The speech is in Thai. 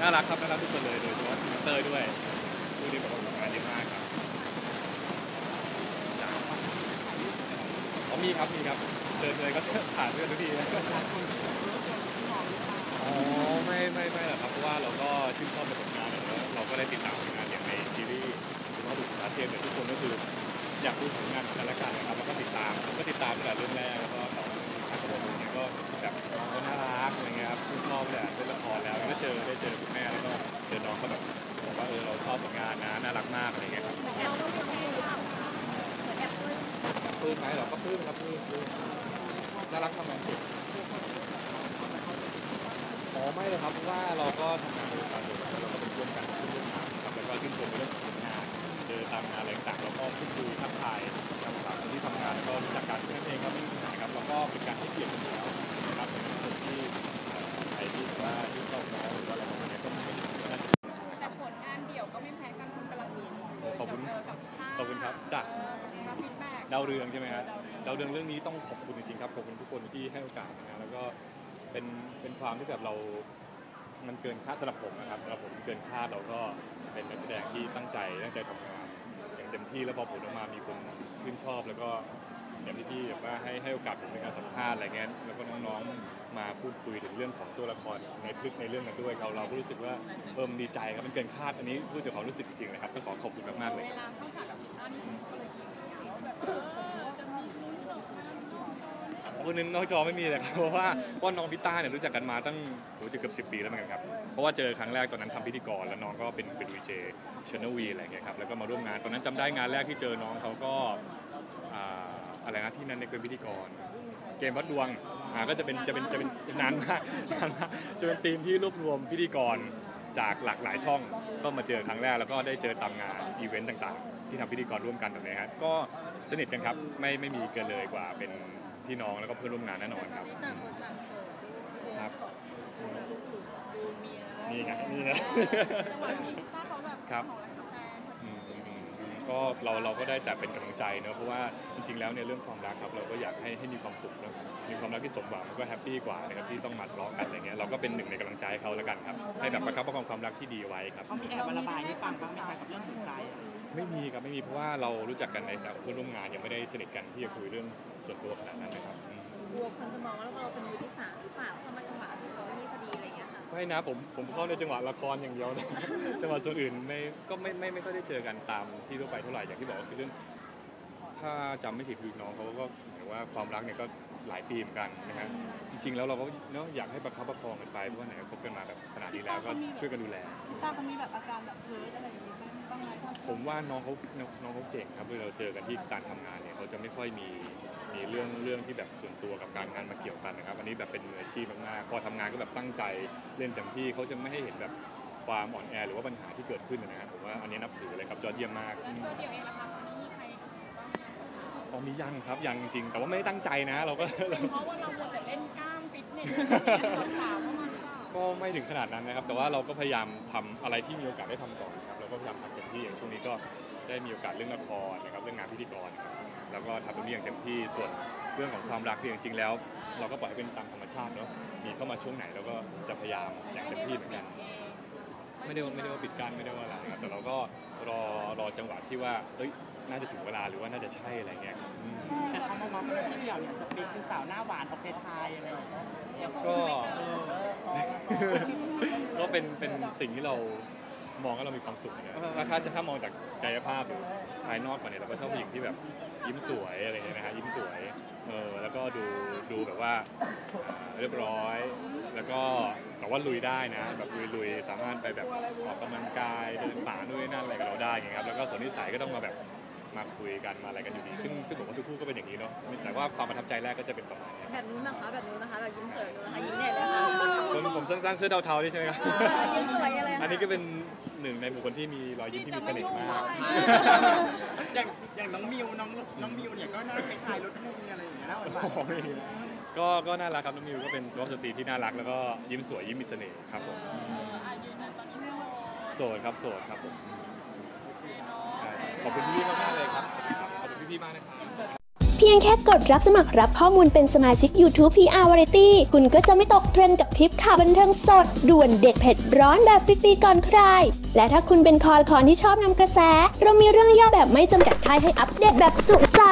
น่ารักครับน่ารักทุกคนเลยโดยเฉพาะทีมเตอร์ด้วยผู้ที่แบบว่าทำงานเยอะมากครับจ้ะอ๋อมีครับมีครับเดินเลยก็ผ่านเพื่อนทุกทีนะอ๋อไม่ไม่ไม่หรอกครับเพราะว่าเราก็ชื่นชอบในผลงานแล้วเราก็ได้ติดตามผลงานอย่างในซีรีส์หรือว่าดูสารเทียมเนี่ยทุกคนก็คืออยากดูผลงานกันและกันนะครับแล้วก็ติดตามผมก็ติดตามตั้งแต่เรื่องแรกแล้วก็ต่อทางกระบอกเนี่ยก็แบบน้องก็น่ารัก อะไรเงี้ยครับชื่นชอบเลยเล่นละครแล้วก็เจอได้เจอคุณแม่แล้วก็เจอน้องก็แบบบอกว่าเออเราชอบผลงานนะน่ารักมากอะไรเงี้ยครับปลื้มไหมเราก็ปลื้มครับปลื้มปลื้มน่ารักทำงานเก่งอ๋อไม่เลยครับเพราะว่าเราก็ทำงาน เรื่องเรื่องนี้ต้องขอบคุณจริงๆครับขอบคุณทุกคนที่ให้โอกาสนะแล้วก็เป็นเป็นความที่แบบเรา มันเกินคาดสำหรับผมนะครับสำหรับผมเกินคาดเราก็เป็นนักแสดงที่ตั้งใจตั้งใจทำงานอย่างเต็มที่แล้วพอผลออกมามีคนชื่นชอบแล้วก็อย่างที่พี่แบบว่าให้ให้โอกาสผมในการสัมภาษณ์อะไรเงี้ยแล้วก็น้องๆมาพูดคุยถึงเรื่องของตัวละครในพลึกในเรื่องนั้นด้วยเราเราก็รู้สึกว่าเออมนดีใจครับมันเกินคาดอันนี้พูดจากความรู้สึกจริงๆนะครับต้องขอขอบคุณมากๆเลยเวลาเข้าฉากกับพิตต้านี่ก็เลยยิงว่าแบบเออจะมีลุ้น คนนึงนอกจอไม่มีเลยครับเพราะว่าเพราะน้องพิต้าเนี่ยรู้จักกันมาตั้งโหจะเกือบสิปีแล้วเหมือนกันครับเพราะว่าเจอครั้งแรกตอนนั้นทำพิธีกรแล้วน้องก็เป็นเป็นวีเจชนวีอะไรเงี้ยครับแล้วก็มาร่วมงานตอนนั้นจำได้งานแรกที่เจอน้องเขาก็อะไรนะที่นั่นเนี่ยเป็นพิธีกร เกมวัดดวงอ่าก็จะเป็นจะเป็นจะเป็นนานมากนานมากจะเป็นทีมที่รวบรวมพิธีกรจากหลากหลายช่องก็มาเจอครั้งแรกแล้วก็ได้เจอตามงานอีเวนต์ต่างๆ ที่ทำพิธีกรร่วมกันแบบนี้ครับก็สนิทกันครับไม่ไม่มีเกินเลยกว่าเป็น พี่น้องแล้วก็เพื่อนร่วมงานแน่นอนครับต่างคนต่างเขินครับดูเมียนี่ไงนี่นะจังหวะที่พิตต้าเขาแบบครับของรักกับแฟนอืมอืมอืมก็เราเราก็ได้แต่เป็นกำลังใจเนอะเพราะว่าจริงๆแล้วเนี่ยเรื่องความรักครับเราก็อยากให้ให้มีความสุขเนอะมีความรักที่สมหวังมันก็แฮปปี้กว่านะครับที่ต้องมาทะเลาะกันอะไรเงี้ยเราก็เป็นหนึ่งในกำลังใจให้เขาแล้วกันครับให้แบบประคับประคองความรักที่ดีไว้ครับเขามีแอบมาระบายให้ฟังบ้างไหมคะกับเรื่องหัวใจอะ ไม่มีครับไม่มีเพราะว่าเรารู้จักกันในแต่เพื่อนร่วมงานยังไม่ได้สนิทกันที่จะคุยเรื่องส่วนตัวขนาดนั้นนะครับอืมกลัวคนจะมองว่าเราเป็นมือที่สามหรือเปล่าเข้ามาจังหวะที่เขานี่พอดีอะไรอย่างเงี้ยค่ะไม่นะผมผมเข้าในจังหวะละครอย่างเดียวนะจังหวะส่วนอื่นไม่ก็ไม่ไม่ไม่ค่อยได้เจอกันตามที่ทั่วไปเท่าไหร่อย่างที่บอกก็คือเรื่อง ถ้าจำไม่ผิดคือน้องเขาก็เหมือนว่าความรักเนี่ยก็หลายปีเหมือนกันนะฮะจริง ๆ แล้วเราก็เนาะอยากให้ประคับประคองกันไปเพราะว่าไหนก็คบกันมาแบบขนาดนี้แล้วก็ช่วยกันดูแลพิตต้าเขามีแบบอาการแบบเพิร์ดอะไรอย่างเงี้ย บ้างบ้างไหมผมว่าน้องเขาน้องเขาเก่งครับเวลาเราเจอกันที่การทำงานเนี่ยเขาจะไม่ค่อยมีมีเรื่องเรื่องที่แบบส่วนตัวกับการงานมาเกี่ยวกันนะครับ อันนี้แบบเป็นมืออาชีพมากๆพอทำงานก็แบบตั้งใจเล่นเต็มที่เขาจะไม่ให้เห็นแบบความอ่อนแอหรือว่าปัญหาที่เกิดขึ้นนะครับผมว่าอันนี้นับถือเลยครับยอดเยี่ยมมากแล้วตัวเดียวเองนะคะตอนนี้มีใครบ้างไหมตอนนี้ยังครับยังจริงๆแต่ว่าไม่ได้ตั้งใจนะ เราก็เป็นเพราะว่าเราหมดแต่เล่นกล้ามฟิตเนสสาวๆเข้ามาหรือเปล่าก็ไม่ถึงขนาดนั้นนะครับ แต่ว่าเราก็พยายามทำอะไรที่มีโอกาสได้ทำก่อนครับเรา ก็พยายามทำเต็มที่อย่างช่วงนี้ก็ได้มีโอกาสเรื่องละครนะครับเรื่องงานพิธีกรนะครับแล้วก็ทำตรงนี้อย่างเต็มที่ส่วนเรื่องของความรักที่ยจริงๆแล้ว เราก็ปล่อยให้เป็นตามธรรมชาติเนาะมีเข้ามาช่วงไหนเราก็จะพยายามอย่างเต็มที่เหมือนกัน ไม่ได้ว่าไม่ได้ว่าปิดกั้นไม่ได้ว่าอะไรนะครับแต่เราก็รอรอจังหวะที่ว่าเอ้ยน่าจะถึงเวลาหรือว่าน่าจะใช่อะไรเงี้ยอืมแต่เขามองว่าเรื่องที่เดี่ยวเนี่ยสเปคคือสาวหน้าหวานออกเททายอะไรอย่างเงี้ยก็ก็เป็นเป็นสิ่งที่เรา มองแล้วเรามีความสุขเนี่ยถ้าถ้าจะถ้ามองจากกายภาพหรือภายนอกกว่าเนี่ยเราก็ชอบผู้หญิงที่แบบยิ้มสวยอะไรอย่างเงี้ยนะฮะยิ้มสวยเออแล้วก็ดูดูแบบว่าอ่าเรียบร้อย แล้วก็แต่ว่าลุยได้นะแบบลุยๆสามารถไปแบบออกกำลังกายเดินป่าด้วยนั่นอะไรกับเราได้อย่างเงี้ยครับแล้วก็ส่วนนิสัยก็ต้องมาแบบ มาคุยกันมาอะไรกันอยู่ดี ซึ่งซึ่งผมว่าทุกคู่ก็เป็นอย่างนี้เนาะแต่ว่าความประทับใจแรกก็จะเป็นประมาณเนี้ยแบบนู้นนะคะแบบนู้นนะคะแบบยิ้มสวยนู้นนะคะยิ้มเด็ดเลยค่ะคนผมสั้นๆเสื้อเทาๆนี่ใช่ไหมครับยิ้มสวยอะไรอันนี้ก็เป็นหนึ่งในบุคคลที่มีรอยยิ้มที่มีเสน่ห์มากอย่างอย่างน้องมิวน้องน้องมิวเนี่ยก็น่าคล้ายๆรถเมย์อะไรอย่างเงี้ยน่าหวานโอ้โหไม่มีนะก็ก็น่ารักครับน้องมิวก็เป็นสุภาพสตรีที่น่ารักแล้วก็ยิ้มสวยยิ้มมีเสน่ห์ครับผมโสดครับโสดครับผมใช่ ขอบคุณพี่มากเลยครับ ขอบคุณพี่ๆมากนะครับเพียงแค่กดรับสมัครรับข้อมูลเป็นสมาชิก YouTube PR Variety คุณก็จะไม่ตกเทรนด์กับทริปข่าวบันเทิงสด ด่วนเด็ดเผ็ดร้อนแบบฟรีๆก่อนใคร และถ้าคุณเป็นคอละคอนที่ชอบนำกระแส เรามีเรื่องย่อแบบไม่จำกัดท้ายให้อัปเดตแบบจุใจ